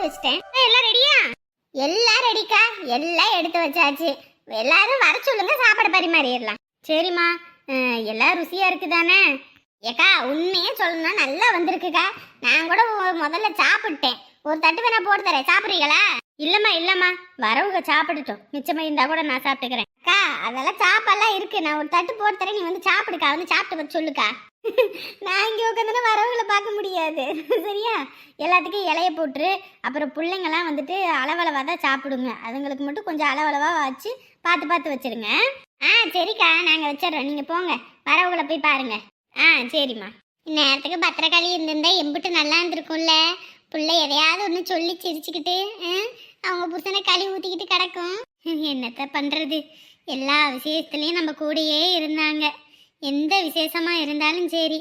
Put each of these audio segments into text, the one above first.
எடுத்து வச்சிட்டேன். எல்லாம் ரெடியா? எல்லாம் ரெடிக்கா? எல்லாம் எடுத்து வச்சாச்சு. எல்லாரும் வர சொல்லுங்க சாப்பாடு பரிமாறிடலாம். சரிம்மா. எல்லாம் ருசியா இருக்குதானே? ஏக்கா உண்மையே சொல்லணும்னா நல்லா வந்திருக்குக்கா. நான் கூட முதல்ல சாப்பிட்டேன். ஒரு தட்டு வேணா போட்டு தரேன். சாப்பிட்றீங்களா? இல்லம்மா இல்லம்மா. வரவுங்க சாப்பிட்டுட்டோம் மிச்சமா இருந்தா கூட நான் சாப்பிட்டுக்கிறேன். அக்கா அதெல்லாம் சாப்பாடுலாம் இருக்கு. நான் ஒரு தட்டு போட்டு தரேன். நீ வந்து சாப்பிடுக்கா. வந்து சாப்பிட்டு சொல்லுக்கா. நான் இங்கே உட்காந்துனா வரவுகளை பார்க்க முடியாது. சரியா? எல்லாத்துக்கும் இலைய போட்டுரு. அப்புறம் பிள்ளைங்கெல்லாம் வந்துட்டு அளவளவாக தான் சாப்பிடுங்க. அதுங்களுக்கு மட்டும் கொஞ்சம் அளவளவாக வச்சு பார்த்து பார்த்து வச்சிருங்க. ஆ சரிக்கா. நாங்கள் வச்சிடுறோம். நீங்கள் போங்க. வரவுகளை போய் பாருங்க. ஆ சரிம்மா. இந்நேரத்துக்கு பத்திரக்காளி இருந்திருந்தா எம்பிட்டு நல்லா இருந்திருக்கும்ல. பிள்ளை எதையாவது ஒன்று சொல்லி சிரிச்சுக்கிட்டு அவங்க புருஷனை களி ஊற்றிக்கிட்டு கிடக்கும். என்னத்த பண்ணுறது எல்லா விஷயத்துலேயும் நம்ம கூடயே இருந்தாங்க. எந்த விசேஷமா இருந்தாலும் சரி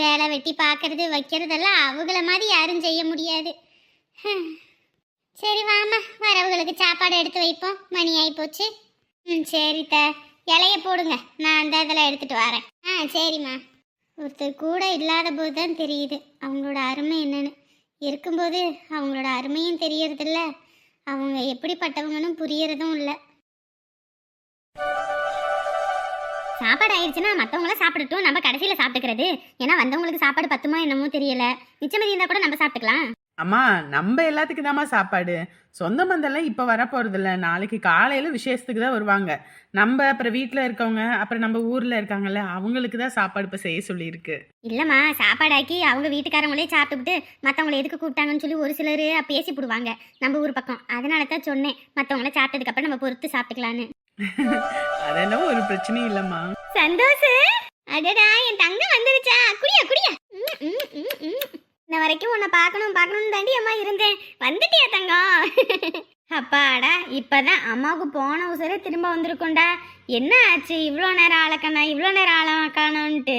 வேலை வெட்டி பார்க்கறது வைக்கிறதெல்லாம் அவங்கள மாதிரி யாரும் செய்ய முடியாது. சரி வாமா வரவங்களுக்கு சாப்பாடு எடுத்து வைப்போம். மணி ஆகி போச்சு. ம் சரித்த. இலைய போடுங்க. நான் அந்த இதில் எடுத்துட்டு வரேன். ஆ சரிம்மா. ஒருத்தர் கூட இல்லாத போது தான் தெரியுது. அவங்களோட அருமை என்னன்னு. இருக்கும்போது அவங்களோட அருமையும் தெரியறதில்ல. அவங்க எப்படிப்பட்டவங்கன்னு புரியறதும் இல்லை. சாப்பாடு ஆயிடுச்சுன்னா மற்றவங்கள சாப்பிடட்டும். நம்ம கடைசியில் சாப்பிட்டுக்கிறது. ஏன்னா வந்தவங்களுக்கு சாப்பாடு பத்துமா என்னமோ தெரியல. மிச்சமதி இருந்தால் கூட நம்ம சாப்பிட்டுக்கலாம். அம்மா நம்ம எல்லாத்துக்கும் தாம்மா சாப்பாடு. சொந்த பந்தெல்லாம் இப்போ வரப்போறது இல்ல நாளைக்கு காலையில விசேஷத்துக்கு தான் வருவாங்க. நம்ம அப்புறம் வீட்டில் இருக்கவங்க அப்புறம் நம்ம ஊர்ல இருக்காங்கல்ல அவங்களுக்கு தான் சாப்பாடு இப்போ செய்ய சொல்லியிருக்கு. இல்லைம்மா சாப்பாடாக்கி அவங்க வீட்டுக்காரங்களே சாப்பிட்டுக்கிட்டு மற்றவங்கள எதுக்கு கூப்பிட்டாங்கன்னு சொல்லி ஒரு சிலர் பேசி போடுவாங்க நம்ம ஊர் பக்கம். அதனால தான் சொன்னேன் மற்றவங்கள சாப்பிட்டதுக்கப்புறம் நம்ம பொறுத்து சாப்பிட்டுக்கலான்னு. அதெல்லாம் ஒரு பிரச்சனையும் இல்லைம்மா. சந்தோஷ். அடடா என் தங்க வந்துருச்சா. குடியா குடியா. ம், இன்ன வரைக்கும் உன்னை பார்க்கணும் பார்க்கணும் தாண்டி அம்மா இருந்தேன். வந்துட்டியா தங்கம்? அப்பாடா இப்பதான் அம்மாவுக்கு போன உசரே திரும்ப வந்திருக்கோண்டா என்ன ஆச்சு? இவ்வளோ நேரம் ஆளக்கண்ணா இவ்வளோ நேரம் ஆளக்கானோன்ட்டு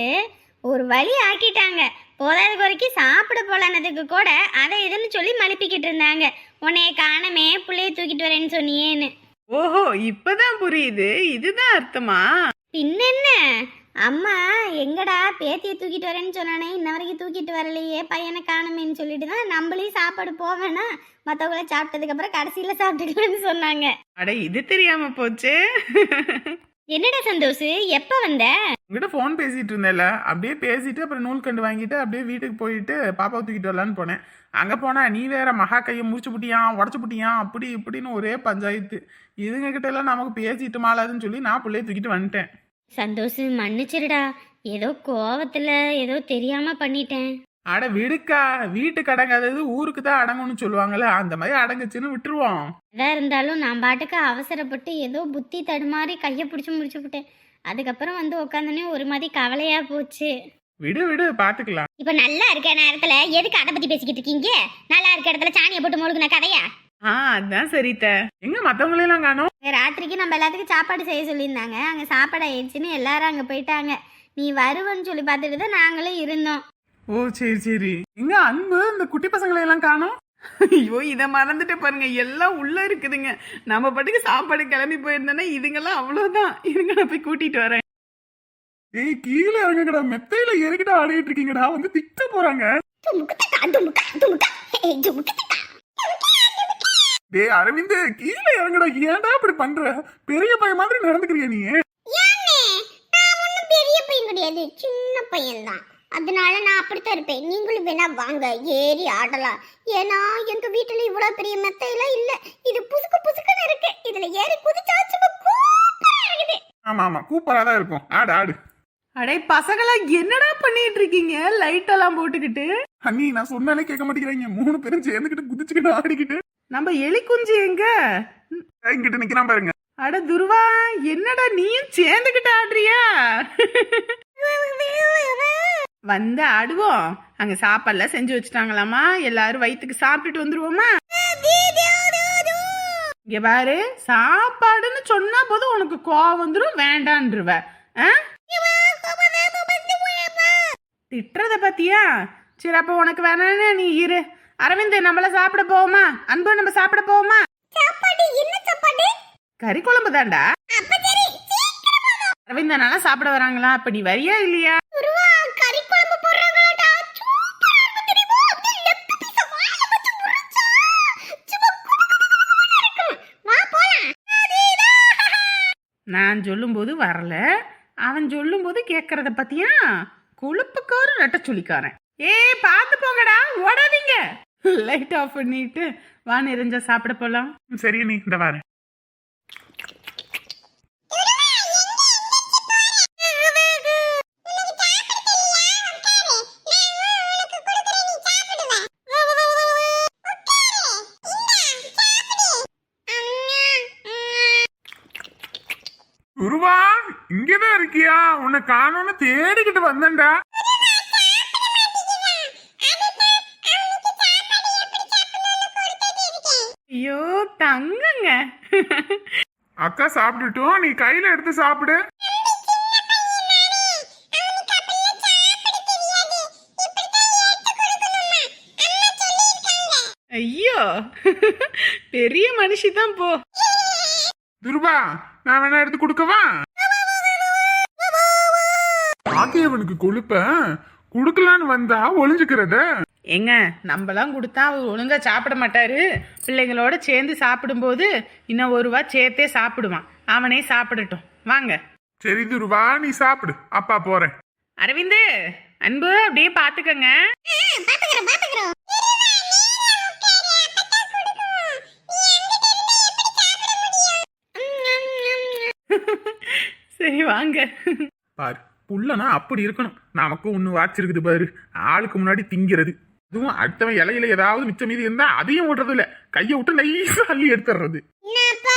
ஒரு வழி ஆக்கிட்டாங்க. போதாத குறைக்கும் சாப்பிட போலானதுக்கு கூட அதை இதுன்னு சொல்லி மழுப்பிக்கிட்டு இருந்தாங்க. உன்னைய காணமே பிள்ளைய தூக்கிட்டு வரேன்னு சொன்னியேன்னு. ஓஹோ இப்பதான் புரியுது. இதுதான் அர்த்தமா? பின்னென்ன? அம்மா எங்கடா பேத்தியை தூக்கிட்டு வரேன்னு சொன்னானே இன்ன வரைக்கும் தூக்கிட்டு வரலையே பையனை காணுமேன்னு சொல்லிட்டு தான் நம்மளையும் சாப்பாடு போவேனா மற்றவங்கள சாப்பிட்டதுக்கு அப்புறம் கடைசியில் சாப்பிட்டுக்கலாம்னு சொன்னாங்க. அட இது தெரியாம போச்சு. என்னடா சந்தோஷ் எப்போ வந்த? உங்ககிட்ட ஃபோன் பேசிட்டு இருந்தேன்ல. அப்படியே பேசிட்டு அப்புறம் நூல் கண்டு வாங்கிட்டு அப்படியே வீட்டுக்கு போயிட்டு பாப்பாவை தூக்கிட்டு வரலான்னு போனேன். அங்கே போனா நீ வேற மகா கையை முடிச்சு புட்டியான் உடச்சு புட்டியான் அப்படி இப்படின்னு ஒரே பஞ்சாயத்து. இதுங்க கிட்ட எல்லாம் நமக்கு பேசிட்டு மாலாதுன்னு சொல்லி நான் பிள்ளைய தூக்கிட்டு வந்துட்டேன். சந்தோஷ் மன்னிச்சிருடா. ஏதோ கோவத்தில் ஏதோ தெரியாமல் பண்ணிட்டேன். அட விடுக்கா. வீட்டுக்கு அடங்காதது ஊருக்கு தான் அடங்கும்னு சொல்லுவாங்கல்ல அந்த மாதிரி அடங்குச்சுன்னு விட்டுருவோம். எதாக இருந்தாலும் நான் பாட்டுக்கு அவசரப்பட்டு ஏதோ புத்தி தடுமாறி கையை பிடிச்சி முடிச்சு விட்டேன். அதுக்கப்புறம் வந்து உட்காந்தோன்னே ஒரு மாதிரி கவலையாக போச்சு. விடு விடு பாத்துக்கலாம். இப்ப நல்லா இருக்க நேரத்துல எதுக்கு அதை பத்தி பேசிக்கிட்டு இருக்கீங்க? நல்லா இருக்க இடத்துல சாணியை போட்டு முழுகுன கதையா? ஆ அதான் சரித்த. எங்க மத்தவங்களையெல்லாம் காணோம்? ராத்திரிக்கு நம்ம எல்லாத்துக்கும் சாப்பாடு செய்ய சொல்லியிருந்தாங்க. அங்க சாப்பாடு ஆயிடுச்சுன்னு எல்லாரும் அங்க போயிட்டாங்க. நீ வருவன்னு சொல்லி பார்த்துட்டு தான் நாங்களும் இருந்தோம். ஓ சரி சரி. எங்க அன்பு இந்த குட்டி பசங்களை எல்லாம் காணோம்? ஐயோ இதை மறந்துட்டு பாருங்க. எல்லாம் உள்ள இருக்குதுங்க. நம்ம பாட்டுக்கு சாப்பாடு கிளம்பி போயிருந்தோன்னா இதுங்கெல்லாம் அவ்வளோதான் இருங்க நான் போய் கூட்டிட்டு வரேன். ஏய் கீழே இறங்குங்கடா. மெத்தையில ஏறிக்கிட்டு ஆடிட்டு இருக்கீங்கடா. வந்து திட்ட போறாங்க. டேய் அரவிந்த் கீழே இறங்குடா. ஏன்டா இப்படி பண்ற? பெரிய பையன் மாதிரி நடந்துக்கிறியா நீ? பெரிய பையன் கிடையாது. சின்ன பையன் தான் அதனால நான் அப்படித்தான் இருப்பேன். நீங்களும் வேணா வாங்க. ஏறி ஆடலாம். ஏன்னா எங்க வீட்டுல இவ்வளவு பெரிய மெத்தையெல்லாம் இல்ல. இது புசுக்கு புசுக்குன்னு இருக்கு. இதுல ஏறி குதிச்சா சும்மா கூப்பரா இருக்குது. ஆமா ஆமா. கூப்பரா தான் இருக்கும். ஆடு ஆடு. அடே பசங்களா என்னடா பண்ணிட்டு இருக்கீங்க? லைட் எல்லாம் போட்டுக்கிட்டு. அண்ணி நான் சொன்னாலே கேட்க மாட்டேங்கிறாங்க. மூணு பேரும் சேர்ந்துக்கிட்டு குதிச்சுக்கிட்டு ஆடிக்கிட்டு. நம்ம எலி குஞ்சு எங்க? இங்கிட்ட நிக்கிறான் பாருங்க. அட துருவா என்னடா நீயும் சேர்ந்துக்கிட்டு ஆடுறியா? வந்து ஆடுவோம். அங்க சாப்பாடுலாம் செஞ்சு வச்சுட்டாங்களாமா? எல்லாரும் வயிற்றுக்கு சாப்பிட்டுட்டு வந்துருவோமா? இங்க பாரு சாப்பாடுன்னு சொன்னா போதும் உனக்கு கோவம் வந்துரும் வேண்டான்றுவ? திட்டுறத பத்தியா? சரி அப்ப உனக்கு வேணான்னு நீ இரு. அரவிந்த் நம்மள சாப்பிட போவோமா? அன்பு நம்ம சாப்பிட போவோமா? சாப்பாடு என்ன சாப்பாடு? கறி குழம்பு தான்டா. அப்ப சரி அரவிந்த் நல்லா சாப்பிட வராங்களா? அப்படி வரியா இல்லையா? நான் சொல்லும்போது வரல. அவன் சொல்லும்போது கேட்கறத பத்தியா? கொழுப்புக்காரன் ரெட்ட சொல்லிக்காரன். ஏய் பார்த்து போங்கடா. ஓடாதீங்க. லைட் ஆஃப் பண்ணிட்டு வா நிறைஞ்சா சாப்பிட போலாம். சரி நீ இந்த வரேன் உருவா இங்கதான் இருக்கியா? உன்னை காணும்னு தேடிக்கிட்டு வந்தேன்டா. தங்கங்க. அக்கா சாப்பிட்டுட்டோம். நீ கையில எடுத்து சாப்பிடு. ஐயோ. பெரிய மனுஷி தான் போ. துருபா நான் வேணா எடுத்து கொடுக்கவா? ஆகியவனுக்கு கொழுப்ப குடுக்கலான்னு வந்தா ஒளிஞ்சுக்கிறத. ஏங்க நம்மலாம் கொடுத்தா அவர் ஒழுங்கா சாப்பிட மாட்டாரு. பிள்ளைங்களோட சேர்ந்து சாப்பிடும்போது இன்னும் ஒரு வா சேர்த்தே சாப்பிடுவான். அவனே சாப்பிடட்டும். வாங்க. சரி துருவா நீ சாப்பிடு. அப்பா போறேன். அரவிந்து அன்பு அப்படியே பாத்துக்கங்க. சரி வாங்க. பாரு புள்ளனா அப்படி இருக்கணும். நமக்கும் ஒண்ணு வாச்சிருக்குது பாரு. ஆளுக்கு முன்னாடி திங்கிறது. அதுவும் அடுத்தவன் இலையில ஏதாவது மிச்சம் மீதி இருந்தா அதையும் விடுறது இல்ல. கையை விட்டு நைஸா அள்ளி எடுத்துறது என்னப்பா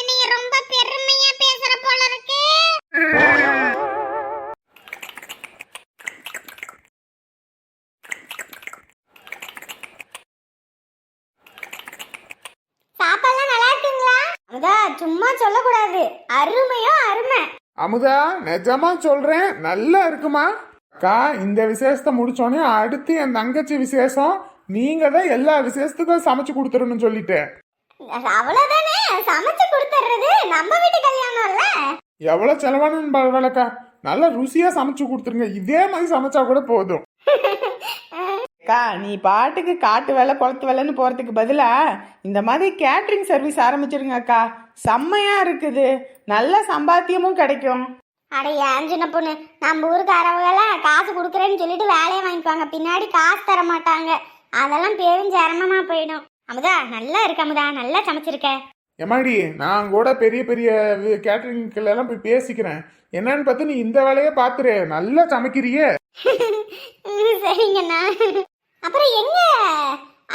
என்னைய ரொம்ப பெருமையா பேசுற போல இருக்கு. சாப்பாடுலாம் நல்லா இருக்குங்களா? அமுதா சும்மா சொல்லக்கூடாது. அருமையோ அருமை. அமுதா நிஜமா சொல்றேன் நல்லா இருக்குமா? அக்கா இந்த விசேஷத்தை முடிச்சோடனே அடுத்து என் தங்கச்சி விசேஷம் நீங்க தான் எல்லா விசேஷத்துக்கும் சமைச்சு கொடுத்துடணும்னு சொல்லிட்டேன் அவ்வளவுதானே? சமைச்சு கொடுத்துறது நம்ம வீட்டு கல்யாணம்ல எவ்வளவு செலவானு பரவாயில்லக்கா நல்லா ருசியா சமைச்சு கொடுத்துருங்க. இதே மாதிரி சமைச்சா கூட போதும். அக்கா நீ பாட்டுக்கு காட்டு வேலை குளத்து வேலைன்னு போறதுக்கு பதிலா இந்த மாதிரி கேட்ரிங் சர்வீஸ் ஆரம்பிச்சிருங்க அக்கா. செம்மையா இருக்குது. நல்ல சம்பாத்தியமும் கிடைக்கும். அட ஏன் சின்ன பொண்ணு நம்ம ஊருக்காரவங்களாம் காசு கொடுக்குறேன்னு சொல்லிட்டு வேலையை வாங்கிக்குவாங்க பின்னாடி காசு தர மாட்டாங்க. அதெல்லாம் பெரும் சிரமமா போயிடும். அமுதா நல்லா இருக்கு அமுதா நல்லா சமைச்சிருக்க. எம்மாடி நான் கூட பெரிய பெரிய கேட்டரிங்ல எல்லாம் போய் பேசிக்கிறேன். என்னன்னு பார்த்து நீ இந்த வேலையை பாத்துரு நல்லா சமைக்கிறியே. சரிங்கண்ணா அப்புறம் எங்க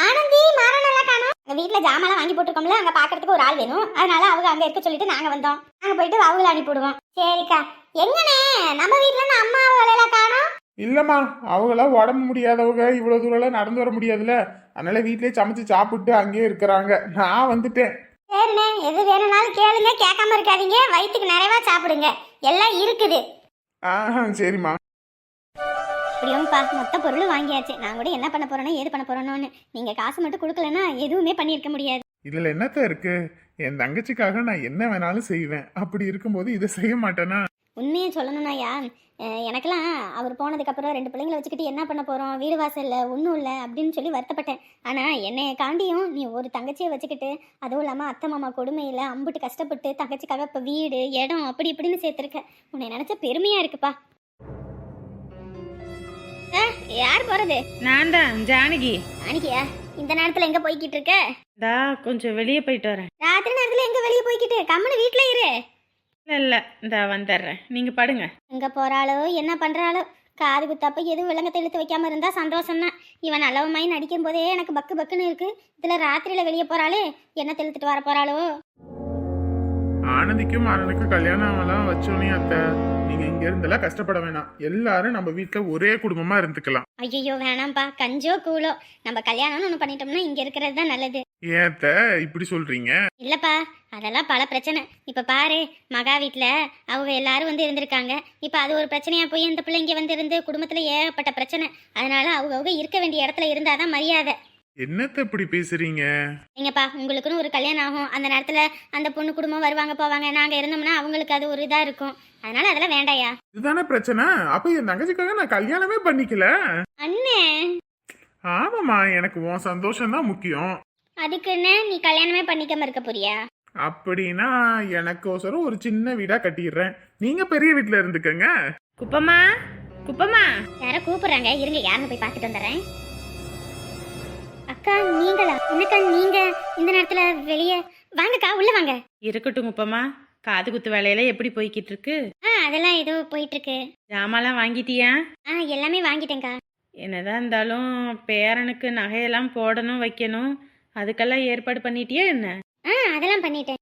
ஆனந்தி மாறனெல்லாம் காணோம். எங்க வீட்ல ஜாமான்லாம் வாங்கி போட்டிருக்கோம்ல அங்க பாக்குறதுக்கு ஒரு ஆள் வேணும். அதனால அவங்க அங்க இருக்க சொல்லிட்டு நாங்க வந்தோம். நாங்க போயிட்டு அவங்கள அனுப்பிவிடுவோம் சரிக்கா. எங்கண்ணே நம்ம வீட்ல அம்மா அவங்களெல்லாம் காணோம் இல்லம்மா அவங்களாம் உடம்பு முடியாதவங்க இவ்வளவு தூரம் நடந்து வர முடியாதுல்ல. அதனால வீட்லயே சமைச்சு சாப்பிட்டு அங்கேயே இருக்கிறாங்க. நான் வந்துட்டேன். சரிண்ணே எது வேணும்னாலும் கேளுங்க கேட்காம இருக்காதீங்க. வயிற்றுக்கு நிறைவா சாப்பிடுங்க. எல்லாம் இருக்குது. ஆ சரிம்மா. இப்படியோங்கப்பா மொத்த பொருளும் வாங்கியாச்சு. நான் கூட என்ன பண்ண போறேனோ ஏது பண்ண போறேனோன்னு. நீங்க காசு மட்டும் கொடுக்கலன்னா எதுவுமே பண்ணியிருக்க முடியாது. இதுல என்னத்த இருக்கு? என் தங்கச்சிக்காக நான் என்ன வேணாலும் செய்வேன். அப்படி இருக்கும்போது இதை செய்ய மாட்டேனா? உண்மையை சொல்லணும்னாயா எனக்கெல்லாம் அவர் போனதுக்கப்புறம் ரெண்டு பிள்ளைங்களை வச்சுக்கிட்டு என்ன பண்ண போகிறோம் வீடு வாசல் இல்லை ஒன்றும் இல்லை அப்படின்னு சொல்லி வருத்தப்பட்டேன். ஆனால் என்னைய காண்டியும் நீ ஒரு தங்கச்சியை வச்சுக்கிட்டு அதுவும் இல்லாமல் அத்தை மாமா கொடுமையில் அம்புட்டு கஷ்டப்பட்டு தங்கச்சிக்காக இப்போ வீடு இடம் அப்படி இப்படின்னு சேர்த்துருக்க. உன்னை நினச்ச பெருமையாக இருக்குப்பா. யார் போகிறது நான் தான் ஜானகி. அன்னைக்கியா இந்த நேரத்தில் எங்கே போய்கிட்டு இருக்க? கொஞ்சம் வெளியே போயிட்டு வரேன். ராத்திரி நேரத்தில் எங்கே வெளியே போய்கிட்டு கம்முன்னு வீட்டில் இரு. இல்ல இல்ல. இந்த வந்துடுறேன் நீங்க படுங்க. எங்க போறாளோ என்ன பண்றாளோ? காது குத்தப்ப எதுவும் விலங்கத்தை இழுத்து வைக்காம இருந்தா சந்தோஷம் தான் இவன் நல்லவமாய் நடிக்கும் போதே எனக்கு பக்கு பக்குன்னு இருக்கு. இதுல ராத்திரியில வெளியே போறாளே என்ன தெளித்துட்டு வர போறாளோ? ஆனந்திக்கும் ஆனந்துக்கும் கல்யாணம் எல்லாம் வச்சோனே அத்தை. நீங்க இங்க இருந்தெல்லாம் கஷ்டப்பட வேணாம். எல்லாரும் நம்ம வீட்ல ஒரே குடும்பமா இருந்துக்கலாம். ஐயோ வேணாம்ப்பா கஞ்சோ கூலோ நம்ம கல்யாணம்னு ஒன்று பண்ணிட்டோம்னா இங்க இருக்கிறது தான் நல்லது. ஏன் அத்தை இப்படி சொல்றீங்க? இல்லப்பா அதெல்லாம் பல பிரச்சனை. இப்ப பாரு மகா வீட்ல அவங்க எல்லாரும் வந்து இருந்திருக்காங்க. இப்ப அது ஒரு பிரச்சனையா போய் இந்த பிள்ளை இங்க வந்து இருந்து குடும்பத்துல ஏகப்பட்ட பிரச்சனை. அதனால அவங்க அவங்க இருக்க வேண்டிய இடத்துல இருந்தாதான் மரியாதை. என்னத்த இப்படி பேசுறீங்க? நீங்கப்பா உங்களுக்குன்னு ஒரு கல்யாணம் ஆகும். அந்த நேரத்துல அந்த பொண்ணு குடும்பம் வருவாங்க போவாங்க நாங்க இருந்தோம்னா அவங்களுக்கு அது ஒரு இதா இருக்கும். அதனால அதெல்லாம் வேண்டாயா? இதுதானே பிரச்சனை? அப்ப என் தங்கச்சிக்காக நான் கல்யாணமே பண்ணிக்கல. அண்ணே. ஆமாமா எனக்கு உன் சந்தோஷம் தான் முக்கியம். அதுக்குன்னு நீ கல்யாணமே பண்ணிக்காம இருக்க போறியா? அப்படின்னா எனக்கோசரம் ஒரு சின்ன வீடா கட்டிடுறேன். நீங்க பெரிய வீட்டுல இருந்துக்கங்க. குப்பம்மா குப்பம்மா. யாரோ கூப்பிடுறாங்க. இருங்க யாருன்னு போய் பார்த்துட்டு வந்துடுறேன். அக்கா நீங்களா? என்னக்கா நீங்க இந்த நேரத்துல வெளியே வாங்கக்கா உள்ள வாங்க. இருக்கட்டும் குப்பம்மா. காது குத்து வேலையில எப்படி போய்கிட்டு இருக்கு? ஆ அதெல்லாம் ஏதோ போயிட்டு இருக்கு ஜாமான்லாம் வாங்கிட்டியா? ஆ எல்லாமே வாங்கிட்டேங்க்கா என்னதான் இருந்தாலும் பேரனுக்கு நகையெல்லாம் போடணும் வைக்கணும். அதுக்கெல்லாம் ஏற்பாடு பண்ணிட்டியா என்ன? ஆ அதெல்லாம் பண்ணிட்டேன்.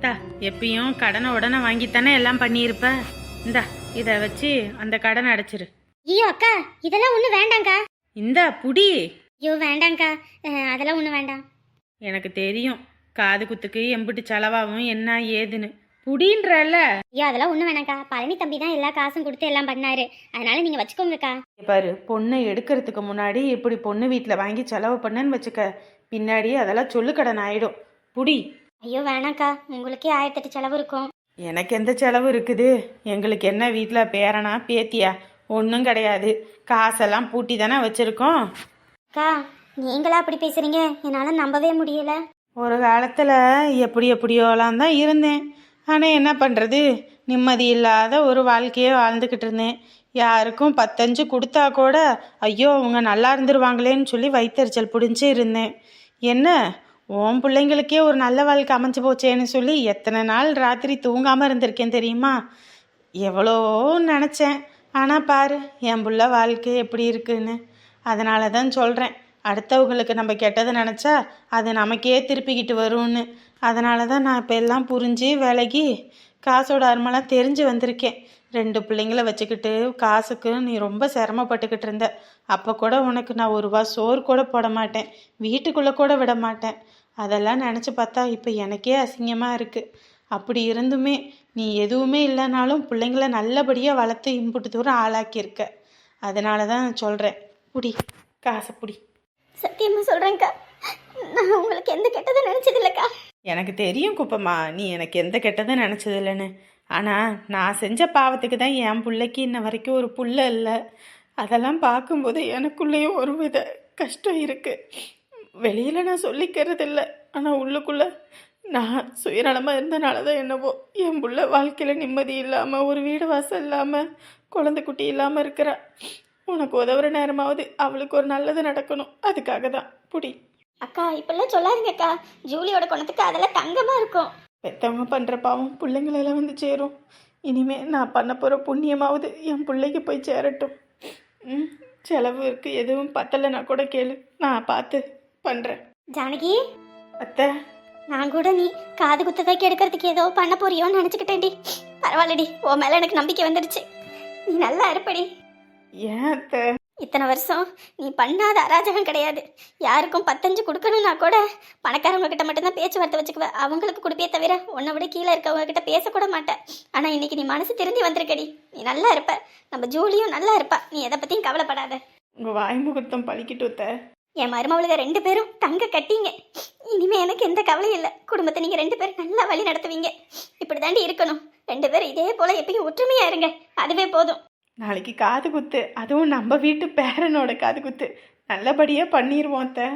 தா எப்பயும் கடனை உடனே வாங்கித்தானே எல்லாம் பண்ணியிருப்ப? இந்தா இதை வச்சு அந்த கடனை அடைச்சிரு. ஐயோ அக்கா இதெல்லாம் ஒன்றும் வேண்டாங்க்கா இந்த புடி. ஐயோ வேண்டாங்க்கா அஹ், அதெல்லாம் ஒன்றும் வேண்டாம். எனக்கு தெரியும். காது குத்துக்கு எம்பிட்டு செலவாகும் என்ன ஏதுன்னு. புடின்றல்ல? ஐயோ அதெல்லாம் ஒன்றும் வேணாங்க்கா பழனி தம்பி தான் எல்லா காசும் கொடுத்து எல்லாம் பண்ணாரு. அதனால நீங்க வச்சுக்கோங்கக்கா. பாரு பொண்ணை எடுக்கிறதுக்கு முன்னாடி இப்படி பொண்ணு வீட்டில் வாங்கி செலவு பண்ணேன்னு வச்சுக்க. பின்னாடி அதெல்லாம் சொல்லுக்கடன் ஆயிடும். புடி. ஐயோ வேணாங்க்கா உங்களுக்கே ஆயிரத்தெட்டு செலவு இருக்கும். எனக்கு எந்த செலவு இருக்குது? எங்களுக்கு என்ன வீட்டில் பேரனா பேத்தியா? ஒன்றும் கிடையாது. காசெல்லாம் பூட்டி தானே வச்சுருக்கோம். அக்கா நீங்களா அப்படி பேசுறீங்க? என்னால் நம்பவே முடியல. ஒரு காலத்தில் எப்படி எப்படியோலாம் தான் இருந்தேன். ஆனால் என்ன பண்ணுறது நிம்மதி இல்லாத ஒரு வாழ்க்கையை வாழ்ந்துக்கிட்டு இருந்தேன். யாருக்கும் பத்தஞ்சு கொடுத்தா கூட ஐயோ அவங்க நல்லா இருந்துருவாங்களேன்னு சொல்லி வைத்தறிச்சல் பிடிச்சி இருந்தேன். என்ன? உன் பிள்ளைங்களுக்கே ஒரு நல்ல வாழ்க்கை அமைஞ்சு போச்சேன்னு சொல்லி எத்தனை நாள் ராத்திரி தூங்காமல் இருந்திருக்கேன் தெரியுமா? எவ்வளோ நினச்சேன். ஆனால் பாரு என் புள்ள வாழ்க்கை எப்படி இருக்குன்னு. அதனால தான் சொல்கிறேன் அடுத்தவங்களுக்கு நம்ம கெட்டதை நினச்சா அது நமக்கே திருப்பிக்கிட்டு வரும்னு. அதனால தான் நான் இப்போ எல்லாம் புரிஞ்சு விலகி காசோட அருமெல்லாம் தெரிஞ்சு வந்திருக்கேன். ரெண்டு பிள்ளைங்கள வச்சுக்கிட்டு காசுக்கு நீ ரொம்ப சிரமப்பட்டுக்கிட்டு இருந்த. அப்போ கூட உனக்கு நான் ஒரு ரூபா சோறு கூட போட மாட்டேன். வீட்டுக்குள்ளே கூட விட மாட்டேன். அதெல்லாம் நினச்சி பார்த்தா இப்போ எனக்கே அசிங்கமாக இருக்குது அப்படி இருந்துமே நீ எதுவுமே இல்லைனாலும் பிள்ளைங்கள நல்லபடியாக வளர்த்து இம்புட்டு தூரம் ஆளாக்கியிருக்க. அதனால தான் சொல்கிறேன் புடி காசை புடி. சத்தியமாக சொல்கிறேன்க்கா நான் உங்களுக்கு எந்த கெட்டதும் நினச்சதில்லக்கா. எனக்கு தெரியும் குப்பம்மா நீ எனக்கு எந்த கெட்டதும் நினச்சது இல்லைன்னு ஆனால் நான் செஞ்ச பாவத்துக்கு தான் என் பிள்ளைக்கு இன்ன வரைக்கும் ஒரு புள்ள இல்லை. அதெல்லாம் பார்க்கும்போது எனக்குள்ளேயும் ஒரு வித கஷ்டம் இருக்குது வெளியில் நான் சொல்லிக்கிறது இல்லை ஆனால் உள்ளுக்குள்ளே நான் சுயநலமாக இருந்தனால தான் என்னவோ என் புள்ள வாழ்க்கையில் நிம்மதி இல்லாமல் ஒரு வீடு வாசல் இல்லாமல் குழந்தை குட்டி இல்லாமல் இருக்கிறா. உனக்கு உதவுற நேரமாவது அவளுக்கு ஒரு நல்லது நடக்கணும். அதுக்காக தான். புடி. அக்கா இப்பெல்லாம் சொல்லாதீங்கக்கா ஜூலியோட குணத்துக்கு அதெல்லாம் தங்கமா இருக்கும். பெற்றவங்க பண்ணுற பாவம் பிள்ளைங்களெல்லாம் வந்து சேரும். இனிமே நான் பண்ண போகிற புண்ணியமாவது என் பிள்ளைக்கு போய் சேரட்டும். ம் செலவு இருக்குது எதுவும் பத்தலைன்னா கூட கேளு. நான் பார்த்து பண்ணுறேன் ஜானகி? அத்தை? நான் கூட நீ காது குத்ததைக்கு எடுக்கிறதுக்கு ஏதோ பண்ண போறியோன்னு நினச்சிக்கிட்டேன்டி. பரவாயில்லடி உன் மேலே எனக்கு நம்பிக்கை வந்துடுச்சு. நீ நல்லா இருப்படி. ஏன் அத்தை? இத்தனை வருஷம் நீ பண்ணாத அராஜகம் கிடையாது. யாருக்கும் பத்தஞ்சு கொடுக்கணும்னா கூட பணக்காரவங்க கிட்ட மட்டும்தான் பேச்சுவார்த்தை வச்சுக்குவ. அவங்களுக்கு கொடுப்பே தவிர உன்னை விட கீழே இருக்கவங்க கிட்ட பேசக்கூட மாட்டேன். ஆனால் இன்னைக்கு நீ மனசு திருந்தி வந்திருக்கடி. நீ நல்லா இருப்ப. நம்ம ஜூலியும் நல்லா இருப்பா. நீ எதை பற்றியும் கவலைப்படாத. உங்கள் வாய்முகூர்த்தம் பழிக்கிட்டு என் மருமவளுக ரெண்டு பேரும் தங்க கட்டிங்க. இனிமே எனக்கு எந்த கவலையும் இல்லை. குடும்பத்தை நீங்கள் ரெண்டு பேரும் நல்லா வழி நடத்துவீங்க. இப்படி தாண்டி இருக்கணும். ரெண்டு பேரும் இதே போல் எப்பயும் ஒற்றுமையாக இருங்க. அதுவே போதும். நாளைக்கு காது குத்து. அதுவும் நம்ம வீட்டு பேரனோட காது குத்து. நல்லபடியாக பண்ணிடுவோம் அத்தை.